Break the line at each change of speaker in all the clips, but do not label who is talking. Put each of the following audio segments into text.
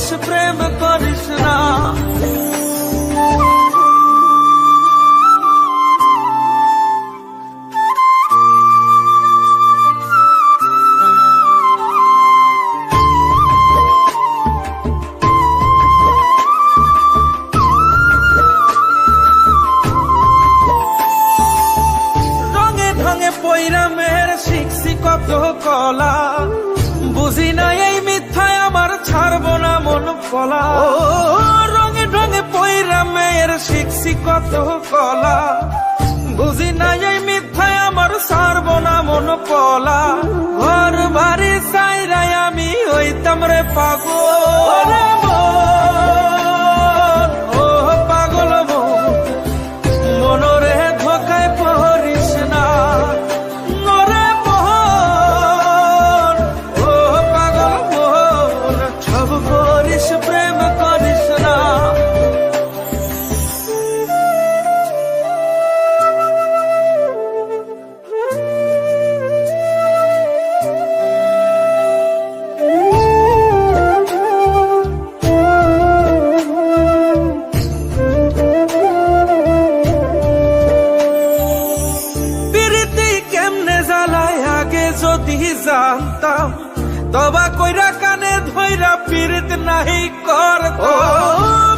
করিস প্রেম করিস না পৈরা মেয়ের শিখছি কত কলা ছাড়বো না মন ফলা ও রঙে ঢঙে পয়রা মেয়ের শিখছি কত কলা। বুঝি না এই মিথ্যায় আমার সারবো না মন পলা ঘর বাড়ি সাইরাই আমি ওই তামরে পাগল। তবা কইরা কানে ধইরা পীড়িত নাহি কর ও।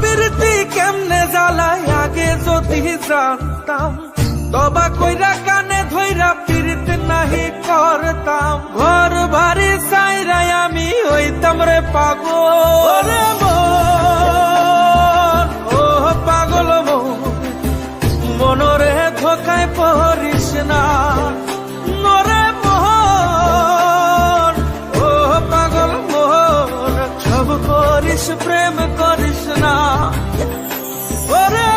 প্রীতি কেমনে জ্বালায় আগে যদি জানতাম। তবা কইরা কানে ধইরা পীড়িত নাহি করতাম। ঘর বাড়ি সাইরাই আমি হইতাম রে পাগল। ও পাগল মন। মনরে ধোকায় পড়িস না। করিস প্রেম করিস না। ওরে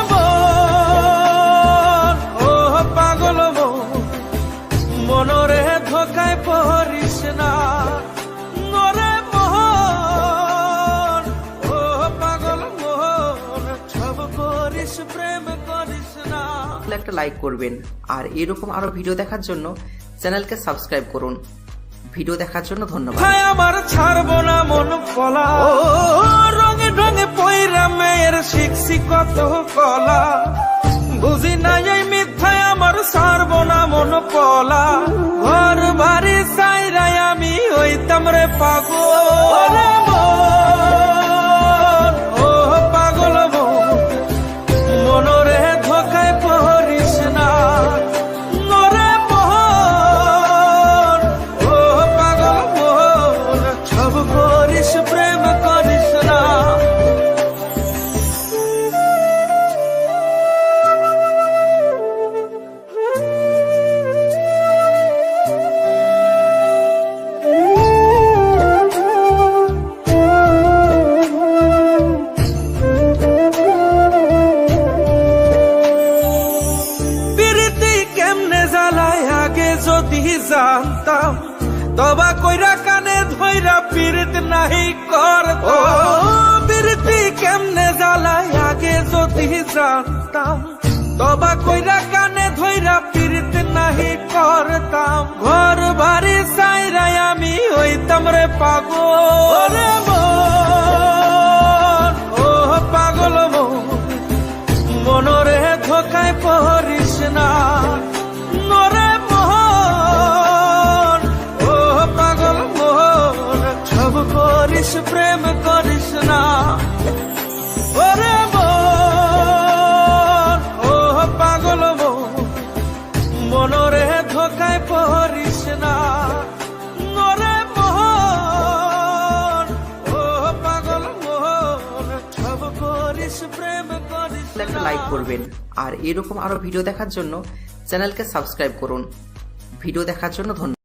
ও পাগল মনরে ধোকায় পড়িস না। নরে মোহন ও পাগল মোহন সব করিস, প্রেম না।
একটা লাইক করবেন। আর এরকম আরও ভিডিও দেখার জন্য চ্যানেলকে সাবস্ক্রাইব করুন। ভিডিও দেখার জন্য ধন্যবাদ।
হায় আমার ছাড়বো না মন ও রঙে রঙে পয়রা মেয়ের শিখছি কত কলা। বুঝি না এই মিথ্যায় আমার ছাড়বো না মন কলা। ঘর বাড়ি সাইরাই আমি হইতাম রে পাগল। জানতাম তবা কইরা কানে ধইরা পীড়িত নাহি করত বীরতি কেমনে জ্বালাই আগে যদি জানতাম তবা কইরা কানে ধইরা পীড়িত নাহি করতাম। ঘর বাড়ি সাইরাই আমি হইতাম রে পাগল। প্রেম করিস না। ওরে ও পাগল মন, মনরে ধোকায় পড়িস না। মোহন ও পাগল সব করিস, প্রেম করিস
একটা লাইক করবেন। আর এরকম আরও ভিডিও দেখার জন্য চ্যানেলকে সাবস্ক্রাইব করুন। ভিডিও দেখার জন্য ধন্যবাদ।